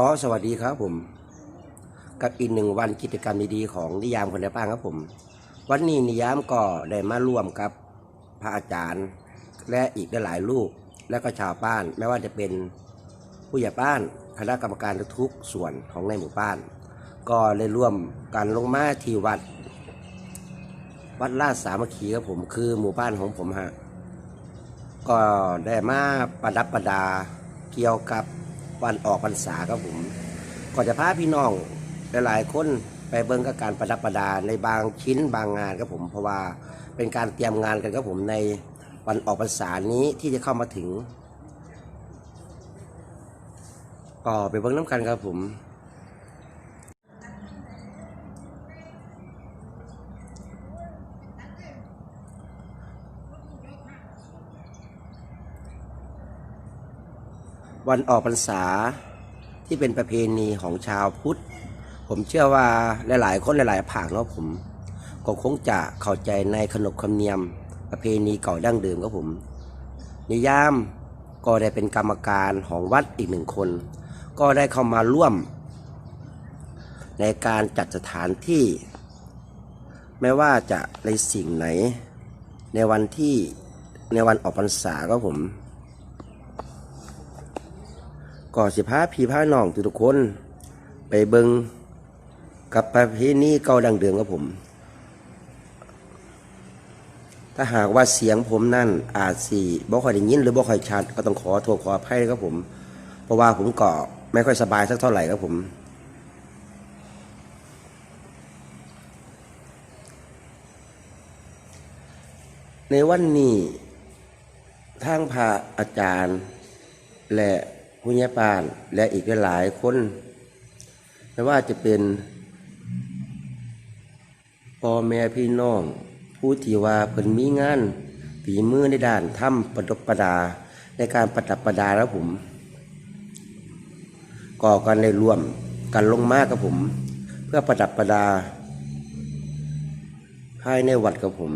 ก็สวัสดีครับผม กับอีกหนึ่งวันกิจกรรมดีๆของนิยามคนในบ้านครับผม วันนี้นิยามก็ได้มาร่วมกับพระอาจารย์ และอีกหลายลูก และก็ชาวบ้าน ไม่ว่าจะเป็นผู้ใหญ่บ้านคณะกรรมการทุกส่วนของในหมู่บ้าน ก็ได้ร่วมกันลงมาที่วัด วัดลาดสามัคคีครับผมคือหมู่บ้านของผมฮะก็ได้มาประดับประดาเกี่ยวกับ วันออกพรรษาครับผมก็จะพาพี่น้องหลายๆคนไปเบิ้งกับการประดับประดาในบางชิ้นบางงานครับผม เพราะว่าเป็นการเตรียมงานกันครับผมในวันออกพรรษานี้ที่จะเข้ามาถึงก็ไปเบิ้งน้ำกันครับผม วันออกพรรษาที่เป็นประเพณีของชาวพุทธ ผมเชื่อว่าหลายๆ คนหลายๆภาคเนาะผม ก็คงจะเข้าใจในขนบธรรมเนียม ประเพณีเก่าดั้งเดิมครับผม นิยามก็ได้เป็นกรรมการของวัดอีกหนึ่งคน ก็ได้เข้ามาร่วม ในการจัดสถานที่ ไม่ว่าจะในสิ่งไหน ในวันที่ในวันออกพรรษาก็ผม ก็สิพาพี่พาน้องทุกๆคน ไปเบิงกับประเพณีเก่าดังเดิมครับผม ถ้าหากว่าเสียงผมนั่นอาจสีบ่ค่อยได้ยินหรือบ่ค่อยชัดก็ต้องขอโทษขออภัยครับผม เพราะว่าผมก็ไม่ค่อยสบายสักเท่าไหร่ครับผมในวันนี้ทางพระอาจารย์ และ ผู้ใหญ่บ้านและอีกหลายคน ไม่ว่าจะเป็นพ่อแม่พี่น้องผู้ที่ว่าเพิ่นมีงานฝีมือในด้านทำประดบประดาในการประดับประดาแล้วผม ก่อกันในรวมกันลงมากกับผม เพื่อประดับประดาภายในวัดกับผม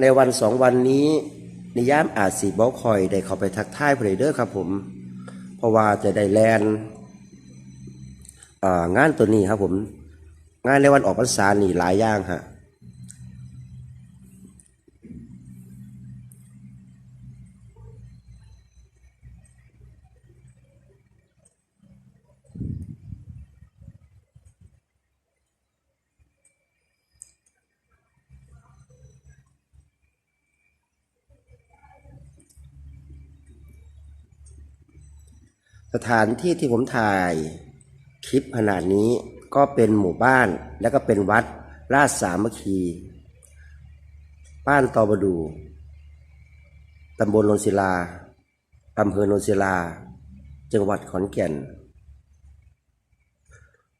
ในวันสองวันนี้ นิยามอาจสีบอคอยได้เข้าไปทักทายเพลเดอร์ครับผม เพราะว่าจะได้แลนงานตัวนี้ครับผม งานในวันออกพรรษานี่หลายอย่างฮะ สถานที่ที่ผมถ่ายคลิปขนาดนี้ก็เป็นหมู่บ้านและก็เป็นวัดราชสามัคคี บ้านตอบดู ตำบลนนศิลา อำเภอนนศิลา จังหวัดขอนแก่น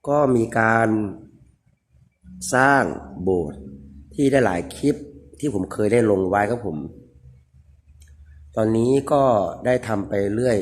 ก็มีการสร้างโบสถ์ที่ได้หลายคลิปที่ผมเคยได้ลงไว้ครับผม ตอนนี้ก็ได้ทำไปเรื่อย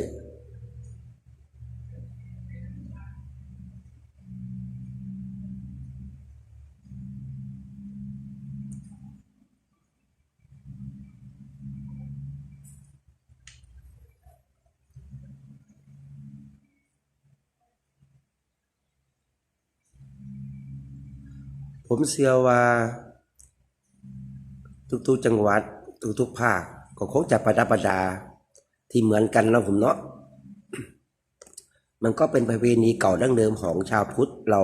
ผมเชื่อว่า ทุกๆจังหวัด ทุกๆภาคก็คงจะประดับประดาที่เหมือนกันนะผมเนาะมันก็เป็นประเพณีเก่าดั้งเดิมของชาวพุทธเรา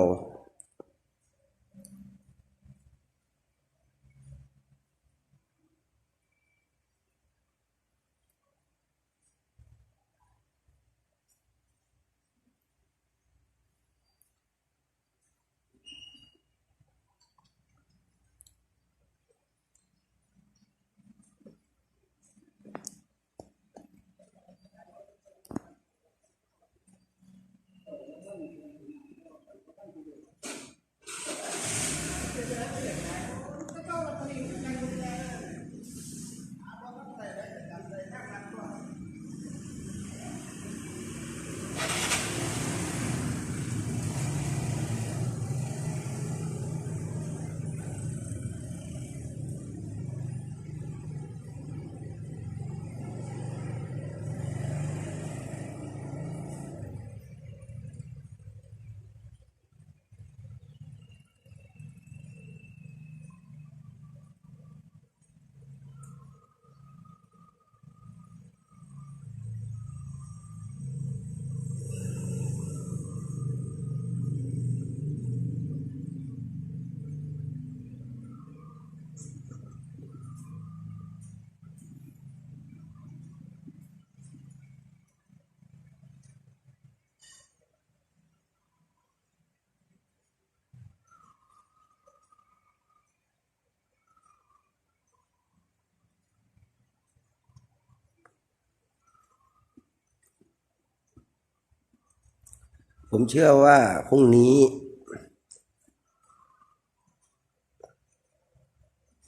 ผมเชื่อว่าพรุ่งนี้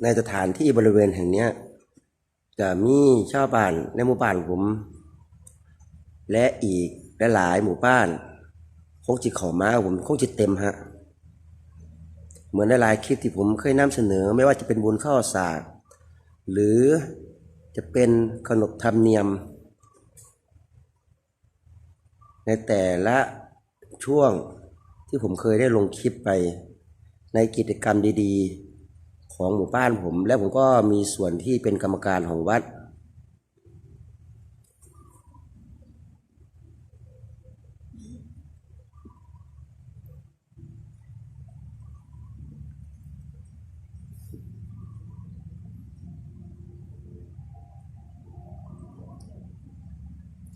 ในสถานที่บริเวณแห่งนี้จะมีชาวบ้านในหมู่บ้านผม และอีกหลายหมู่บ้าน คงจิเข้ามาผมคงจิเต็มฮะ เหมือนหลายคลิปที่ผมเคยนำเสนอ ไม่ว่าจะเป็นบุญข้าวสาก หรือจะเป็นขนบธรรมเนียม ในแต่ละ ช่วงที่ผมเคยได้ลงคลิปไปในกิจกรรมดีๆ ของหมู่บ้านผม และผมก็มีส่วนที่เป็นกรรมการของวัด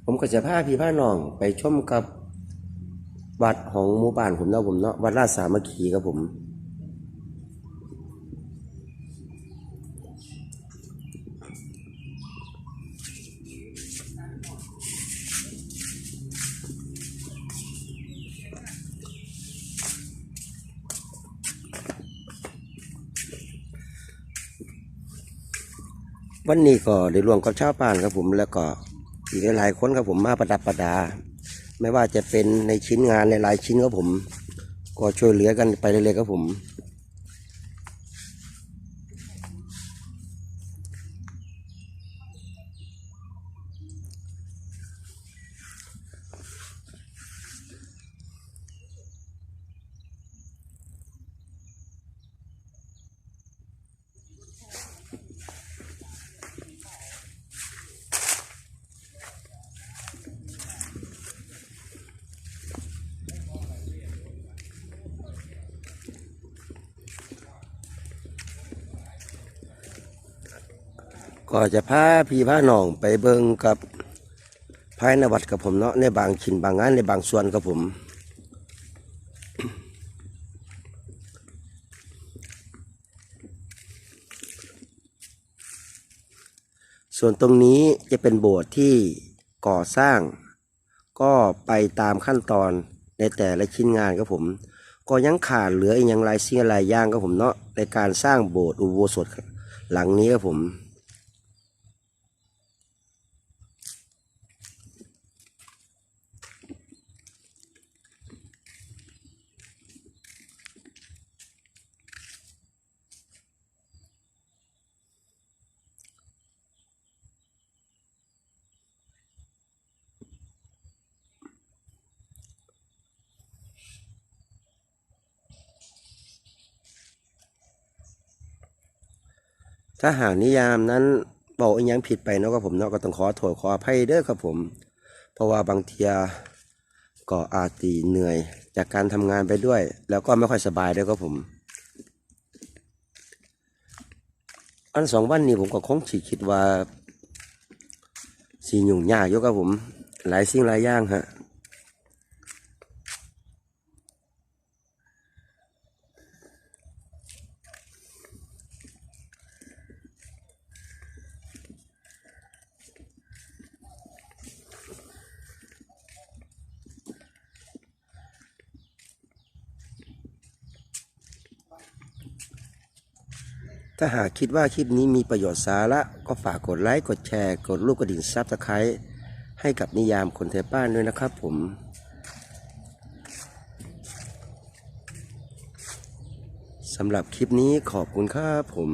ผมก็จะพาพี่พาน้องไปชมกับ วัดของหมู่บ้านผมเนาะผมเนาะวัดราชสามัคคีครับผม วันนี้ก็ได้รวมกับชาวบ้านครับผมแล้วก็อีกหลายๆคนครับผมมาประดับประดา ไม่ว่าจะเป็นในชิ้นงานในหลายชิ้นก็ผม ก็ช่วยเหลือกันไปเรื่อยๆครับผม ก็จะพาพี่พาน้องไปเบิ่งกับภายในวัดกับผมเนาะในบางชิ้นบางงานในบางส่วนกับผม ส่วนตรงนี้จะเป็นโบสถ์ที่ก่อสร้าง ก็ไปตามขั้นตอนในแต่ละชิ้นงานครับผม ก็ยังขาดเหลืออีกอย่างไรสิ่งอะไรย่างครับผมเนาะในการสร้างโบสถ์อุโบสถหลังนี้ครับผม ถ้าหากนิยามนั้นบอกอีกย่างผิดไปเนาะก็ผมเนาะก็ต้องขอโทษขออภัยเด้อครับผม เพราะว่าบางทีก็อาจตีเหนื่อย จากการทำงานไปด้วย แล้วก็ไม่ค่อยสบายด้วยครับผม อันสองวันนี้ผมก็คงฉีคิดว่าสียุ่งยากอยู่ครับผม หลายสิ่งหลายอย่างฮะ ถ้าหากคิดว่าคลิปนี้มีประโยชน์สาระ ก็ฝากกดไลค์ กดแชร์ กดลูกกระดิ่งซับสไครต์ให้กับนิยามคนเทป้านด้วยนะครับผมสำหรับคลิปนี้ขอบคุณครับผม